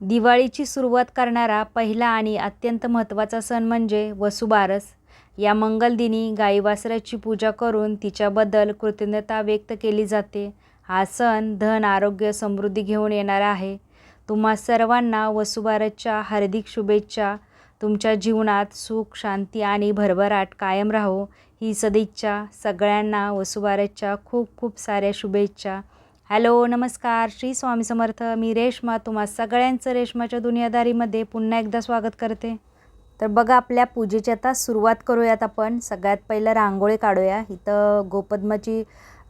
दिवाळीची सुरुवात करणारा पहिला आणि अत्यंत महत्त्वाचा सण म्हणजे वसुबारस. या मंगलदिनी गाईवासराची पूजा करून तिच्याबद्दल कृतज्ञता व्यक्त केली जाते. हा सण धन आरोग्य समृद्धी घेऊन येणारा आहे. तुम्हा सर्वांना वसुबारसच्या हार्दिक शुभेच्छा. तुमच्या जीवनात सुख शांती आणि भरभराट कायम राहो. ही सदिच्छा सगळ्यांना वसुबारसच्या खूप खूप साऱ्या शुभेच्छा. हॅलो नमस्कार. श्री स्वामी समर्थ. मी रेश्मा. तुम्हा सगळ्यांचं रेश्माच्या दुनियादारीमध्ये पुन्हा एकदा स्वागत करते. तर बघा आपल्या पूजेची आता सुरुवात करूयात आपण. सगळ्यात पहिलं रांगोळी काढूया. इथं गोपद्माची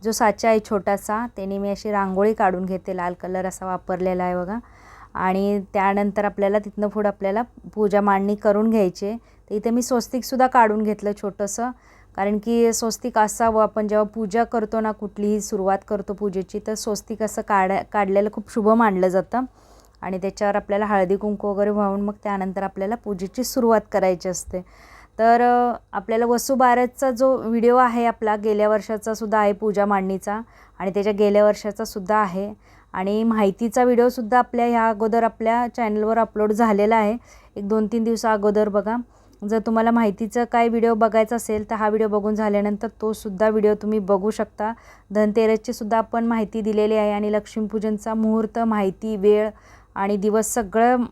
जो साचा आहे छोटासा त्याने मी अशी रांगोळी काढून घेते. लाल कलर असा वापरलेला आहे बघा. आणि त्यानंतर आपल्याला तिथनं पुढं आपल्याला पूजा मांडणी करून घ्यायची तर इथे मी स्वस्तिकसुद्धा काढून घेतलं छोटंसं. कारण की स्वस्तिक असावं आपण जेव्हा पूजा करतो ना कुठलीही सुरुवात करतो पूजेची तर स्वस्तिक असं काढा काढलेलं खूप शुभ मानलं जातं. आणि त्याच्यावर आपल्याला हळदी कुंकू वगैरे वाहून मग त्यानंतर आपल्याला पूजेची सुरुवात करायची असते. तर आपल्याला वसुबारसचा जो व्हिडिओ आहे आपला गेल्या वर्षाचा सुद्धा आहे पूजा मांडणीचा. आणि त्याच्या गेल्या वर्षाचा सुद्धा आहे. आणि माहितीचा व्हिडिओसुद्धा आपल्या ह्या अगोदर आपल्या चॅनलवर अपलोड झालेला आहे. एक दोन तीन दिवसा अगोदर बघा. जर तुम्हाला माहितीचं काय व्हिडिओ बघायचा असेल तर हा व्हिडिओ बघून झाल्यानंतर तोसुद्धा व्हिडिओ तुम्ही बघू शकता. धनतेरसचीसुद्धा आपण माहिती दिलेली आहे आणि लक्ष्मीपूजनचा मुहूर्त माहिती वेळ आणि दिवस सगळं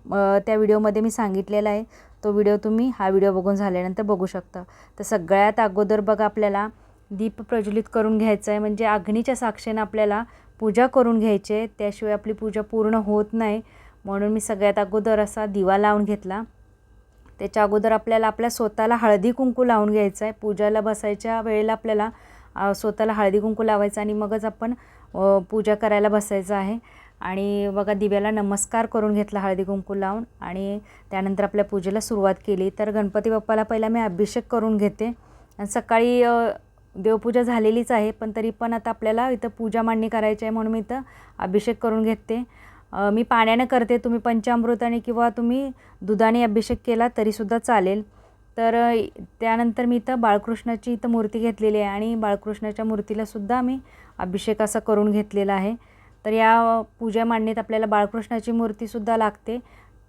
त्या व्हिडिओमध्ये मी सांगितलेलं आहे. तो व्हिडिओ तुम्ही हा व्हिडिओ बघून झाल्यानंतर बघू शकता. तर सगळ्यात अगोदर बघा आपल्याला दीप प्रज्वलित करून घ्यायचं आहे. म्हणजे अग्नीच्या साक्षीनं आपल्याला पूजा करून घ्यायची आहे. त्याशिवाय आपली पूजा पूर्ण होत नाही. म्हणून मी सगळ्यात अगोदर असा दिवा लावून घेतला. त्याच्या अगोदर आपल्याला आपल्या स्वतःला हळदी कुंकू लावून घ्यायचं आहे. पूजाला बसायच्या वेळेला आपल्याला स्वतःला हळदी कुंकू लावायचं आणि मगच आपण पूजा करायला बसायचं आहे. आणि बघा दिव्याला नमस्कार करून घेतला हळदी कुंकू लावून आणि त्यानंतर आपल्या पूजेला सुरुवात केली. तर गणपती बाप्पाला पहिला मी अभिषेक करून घेते. आणि सकाळी देवपूजा झालेलीच आहे पण तरी पण आता आपल्याला इथं पूजा मांडणी करायची आहे म्हणून मी इथं अभिषेक करून घेते. मी पाण्यानं करते तुम्ही पंचामृताने किंवा तुम्ही दुधाने अभिषेक केला तरीसुद्धा चालेल. तर त्यानंतर मी इथं बाळकृष्णाची इथं मूर्ती घेतलेली आहे आणि बाळकृष्णाच्या मूर्तीलासुद्धा मी अभिषेक असा करून घेतलेला आहे. तर या पूजा मांडणीत आपल्याला बाळकृष्णाची मूर्तीसुद्धा लागते.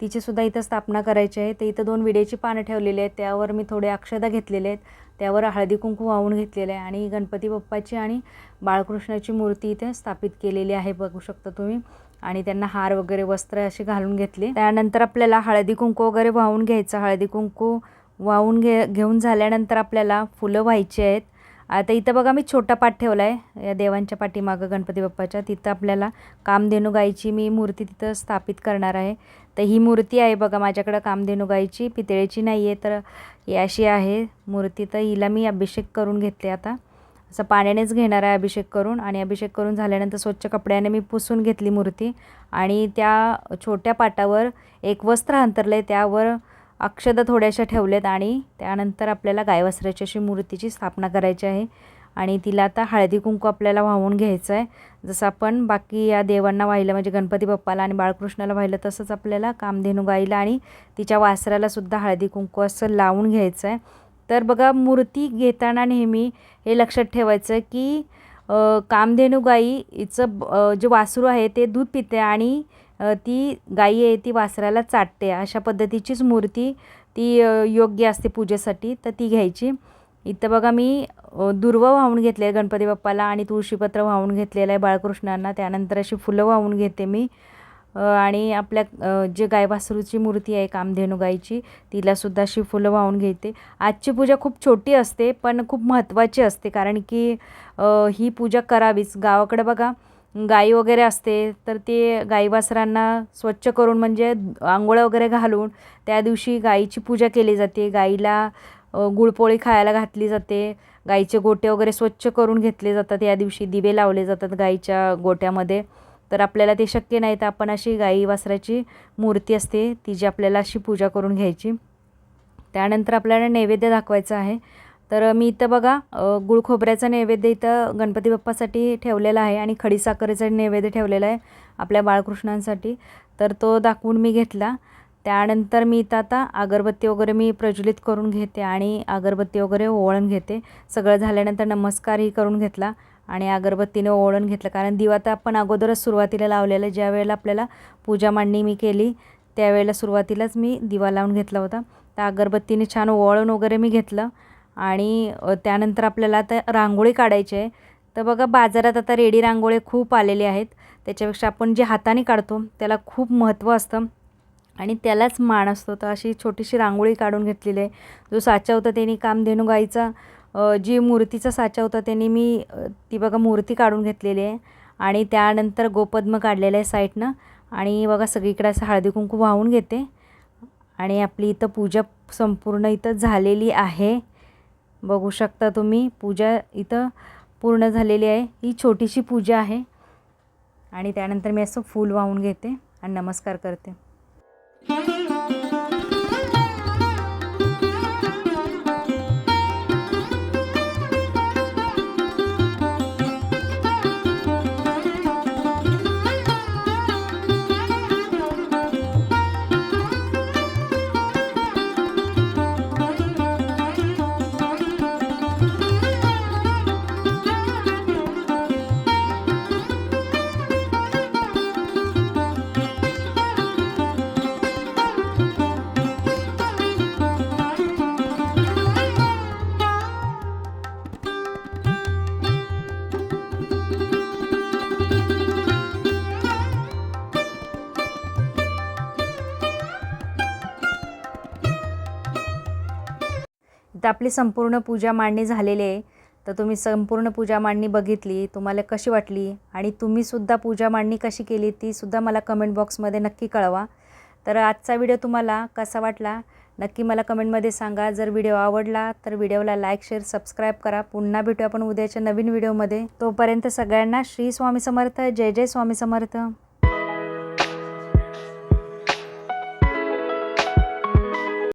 तिचीसुद्धा इथं स्थापना करायची आहे. तर इथं दोन विड्याची पानं ठेवलेली आहेत. त्यावर मी थोडे अक्षदा घेतलेले आहेत. त्यावर हळदी कुंकू वाहून घेतलेलं आहे आणि गणपती बाप्पाची आणि बाळकृष्णाची मूर्ती इथे स्थापित केलेली आहे. बघू शकता तुम्ही. आणि त्यांना हार वगैरे वस्त्र असे घालून घेतले. त्यानंतर आपल्याला हळदी कुंकू वगैरे वाहून घ्यायचं. हळदी कुंकू वाहून घे घेऊन झाल्यानंतर आपल्याला फुलं व्हायची आहेत. आता इथं बघा मी छोटा पाठ ठेवला आहे या देवांच्या पाठीमागं गणपती बाप्पाच्या. तिथं आपल्याला कामधेनू गाईची मी मूर्ती तिथं स्थापित करणार आहे. तर ही मूर्ती आहे बघा माझ्याकडं कामधेनू गाईची पितळेची नाही आहे तर ही अशी आहे मूर्ती. तर हिला मी अभिषेक करून घेतले आता. असं पाण्यानेच घेणार आहे अभिषेक करून आणि अभिषेक करून झाल्यानंतर स्वच्छ कपड्याने मी पुसून घेतली मूर्ती आणि त्या छोट्या पाटावर एक वस्त्र अंतरलं आहे त्यावर अक्षदा थोड्याशा ठेवल्यात आणि त्यानंतर आपल्याला गायवस्त्राची अशी मूर्तीची स्थापना करायची आहे. आणि तिला आता हळदी कुंकू आपल्याला वाहून घ्यायचं आहे. जसं आपण बाकी या देवांना वाहिलं म्हणजे गणपती बाप्पाला आणि बाळकृष्णाला वाहिलं तसंच आपल्याला कामधेनू गाईला आणि तिच्या वासरालासुद्धा हळदी कुंकू असं लावून घ्यायचं आहे. तर बघा मूर्ती घेताना नेहमी हे लक्षात ठेवायचं की कामधेनू गाई हिचं जे वासरू आहे ते दूध पिते आणि ती गाई आहे ती वासराला चाटते. अशा पद्धतीचीच मूर्ती ती योग्य असते पूजेसाठी तर ती घ्यायची. इथं बघा मी दुर्व वाहून घेतले आहे गणपती बाप्पाला आणि तुळशीपत्र वाहून घेतलेलं आहे बाळकृष्णांना. त्यानंतर अशी फुलं वाहून घेते मी. आणि आपल्या जे गायवासरूची मूर्ती आहे कामधेनू गाईची तिलासुद्धा अशी फुलं वाहून घेते. आजची पूजा खूप छोटी असते पण खूप महत्त्वाची असते कारण की ही पूजा करावीच. गावाकडे बघा गाई वगैरे असते तर ते गाईवासरांना स्वच्छ करून म्हणजे आंघोळ वगैरे घालून त्या दिवशी गाईची पूजा केली जाते. गाईला गुळपोळी खायला घातली जाते. गाईचे गोटे वगैरे स्वच्छ करून घेतले जातात. या दिवशी दिवे लावले जातात गाईच्या गोट्यामध्ये. तर आपल्याला ते शक्य नाही तर आपण अशी गाई वासराची मूर्ती असते ती जी आपल्याला अशी पूजा करून घ्यायची. त्यानंतर आपल्याला नैवेद्य दाखवायचं आहे. तर मी इथं बघा गुळ खोबऱ्याचा नैवेद्य इथं गणपती बाप्पासाठी ठेवलेला आहे आणि खडीसाखरेचा नैवेद्य ठेवलेला आहे आपल्या बाळकृष्णांसाठी. तर तो दाखवून मी घेतला. त्यानंतर मी इथं आता अगरबत्ती वगैरे मी प्रज्वलित करून घेते आणि अगरबत्ती वगैरे ओवळून घेते. सगळं झाल्यानंतर नमस्कारही करून घेतला. आणि अगरबत्तीने ओळण घेतलं. कारण दिवा तर आपण अगोदरच सुरुवातीला लावलेला ज्या वेळेला आपल्याला पूजा मांडणी मी केली त्यावेळेला सुरुवातीलाच मी दिवा लावून घेतला होता. तर अगरबत्तीने छान ओळण वगैरे मी घेतलं. आणि त्यानंतर आपल्याला आता रांगोळी काढायची आहे. तर बघा बाजारात आता रेडी रांगोळी खूप आलेले आहेत. त्याच्यापेक्षा आपण जे हाताने काढतो त्याला खूप महत्त्व असतं. आणि त्यालाच मान असतो. तर अशी छोटीशी रांगोळी काढून घेतलेली आहे. जो साचा होता त्यांनी कामधेनू गाईचा जी मूर्तीचा साचा होता त्यांनी मी ती बघा मूर्ती काढून घेतलेली आहे. आणि त्यानंतर गोपद्म काढलेलं आहे साईडनं आणि बघा सगळीकडे असं हळदी कुंकू वाहून घेते. आणि आपली इथं पूजा संपूर्ण इथं झालेली आहे. बघू शकता तुम्ही पूजा इथं पूर्ण झालेली आहे. ही छोटीशी पूजा आहे. आणि त्यानंतर मी असं फूल वाहून घेते आणि नमस्कार करते. तर आपली संपूर्ण पूजा मांडणी झालेली आहे. तर तुम्ही संपूर्ण पूजा मांडणी बघितली तुम्हाला कशी वाटली आणि तुम्हीसुद्धा पूजा मांडणी कशी केली तीसुद्धा मला कमेंट बॉक्समध्ये नक्की कळवा. तर आजचा व्हिडिओ तुम्हाला कसा वाटला? नक्की मला कमेंटमध्ये सांगा. जर व्हिडिओ आवडला तर व्हिडिओला लाईक शेअर सबस्क्राईब करा. पुन्हा भेटू आपण उद्याच्या नवीन व्हिडिओमध्ये तोपर्यंत सगळ्यांना श्री स्वामी समर्थ. जय जय स्वामी समर्थ.